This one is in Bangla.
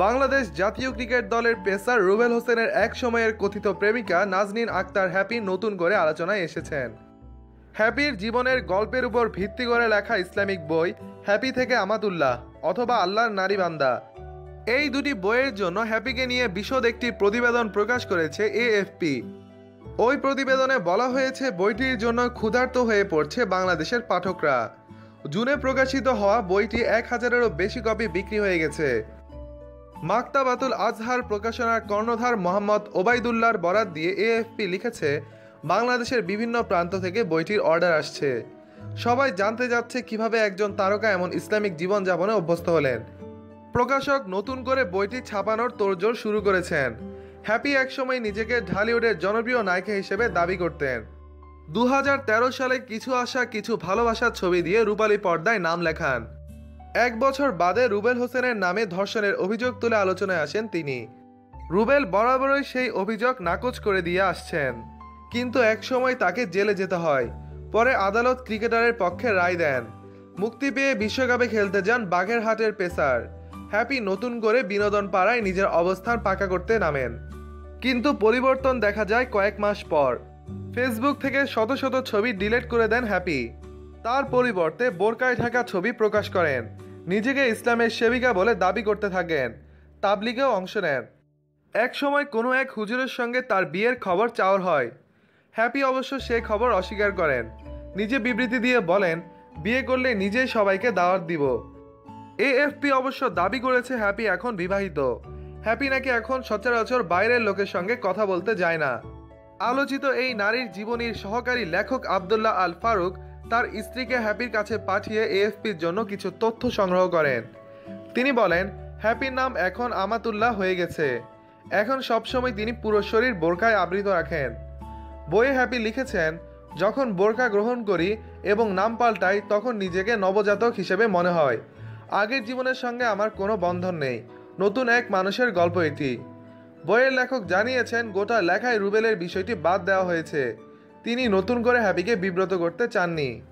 বাংলাদেশ জাতীয় ক্রিকেট দলের পেসার রুবেল হোসেনের এক সময়ের কথিত প্রেমিকা নাজনীন আক্তার হ্যাপি নতুন করে আলোচনায় এসেছেন। হ্যাপির জীবনের গল্পের উপর ভিত্তি করে লেখা ইসলামিক বই হ্যাপি থেকে আমাতুল্লাহ অথবা আল্লাহর নারী বান্দা। এই দুটি বইয়ের জন্য হ্যাপিকে নিয়ে বিশদ একটি প্রতিবেদন প্রকাশ করেছে এএফপি। ওই প্রতিবেদনে বলা হয়েছে, বইটির জন্য ক্ষুধার্ত হয়ে পড়ছে বাংলাদেশের পাঠকরা। জুনে প্রকাশিত হওয়া বইটি এক হাজারেরও বেশি কপি বিক্রি হয়ে গেছে। মাক্তাবাতুল আজহার প্রকাশনার কর্ণধার মোহাম্মদ ওবায়দুল্লাহর বরাত দিয়ে এএফপি লিখেছে, বাংলাদেশের বিভিন্ন প্রান্ত থেকে বইটির অর্ডার আসছে। সবাই জানতে যাচ্ছে কীভাবে একজন তারকা এমন ইসলামিক জীবনযাপনে অভ্যস্ত হলেন। প্রকাশক নতুন করে বইটি ছাপানোর তোড়জোড় শুরু করেছেন। হ্যাপি একসময় নিজেকে ঢালিউডের জনপ্রিয় নায়িকা হিসেবে দাবি করতেন। দু হাজার তেরো সালে কিছু আশা, কিছু ভালোবাসার ছবি দিয়ে রূপালী পর্দায় নাম লেখান। এক বছর বাদে রুবেল হোসেনের নামে ধর্ষণের অভিযোগ তুলে আলোচনায় আসেন তিনি। রুবেল বরাবরই সেই অভিযোগ নাকচ করে দিয়ে আসছেন। কিন্তু একসময় তাকে জেলে যেতে হয়। পরে আদালত ক্রিকেটারের পক্ষে রায় দেন। মুক্তি পেয়ে বিশ্বকাপে খেলতে যান বাগেরহাটের পেসার। হ্যাপি নতুন করে বিনোদন পাড়ায় নিজের অবস্থান পাকা করতে নামেন। কিন্তু পরিবর্তন দেখা যায় কয়েক মাস পর। ফেসবুক থেকে শত শত ছবি ডিলিট করে দেন হ্যাপি। তার পরিবর্তে বোরকায় ঢাকা ছবি প্রকাশ করেন। নিজেকে ইসলামের সেবিকা বলে দাবি করতে থাকেন। তাবলিগেও অংশ নেন। এক সময় কোনো এক হুজুরের সঙ্গে তার বিয়ের খবর চাওয়ার হয়। হ্যাপি অবশ্য সে খবর অস্বীকার করেন। নিজে বিবৃতি দিয়ে বলেন, বিয়ে করলে নিজেই সবাইকে দাওয়াত দিব। এএফপি অবশ্য দাবি করেছে হ্যাপি এখন বিবাহিত। হ্যাপি নাকি এখন সচরাচর বাইরের লোকের সঙ্গে কথা বলতে যায় না। আলোচিত এই নারীর জীবনীর সহকারী লেখক আবদুল্লাহ আল ফারুক তার স্ত্রীকে হ্যাপির কাছে পাঠিয়ে এএফপির জন্য কিছু তথ্য সংগ্রহ করেন। তিনি বলেন, হ্যাপির নাম এখন আমাতুল্লাহ হয়ে গেছে। এখন সবসময় তিনি পুরো শরীর বোরকায় আবৃত রাখেন। বইয়ে হ্যাপি লিখেছেন, যখন বোরকা গ্রহণ করি এবং নাম পাল্টাই, তখন নিজেকে নবজাতক হিসেবে মনে হয়। আগের জীবনের সঙ্গে আমার কোনো বন্ধন নেই। নতুন এক মানুষের গল্প এটি। বইয়ের লেখক জানিয়েছেন, গোটা লেখায় রুবেলের বিষয়টি বাদ দেওয়া হয়েছে। তিনি নতুন করে হ্যাপিকে বিব্রত করতে চাননি।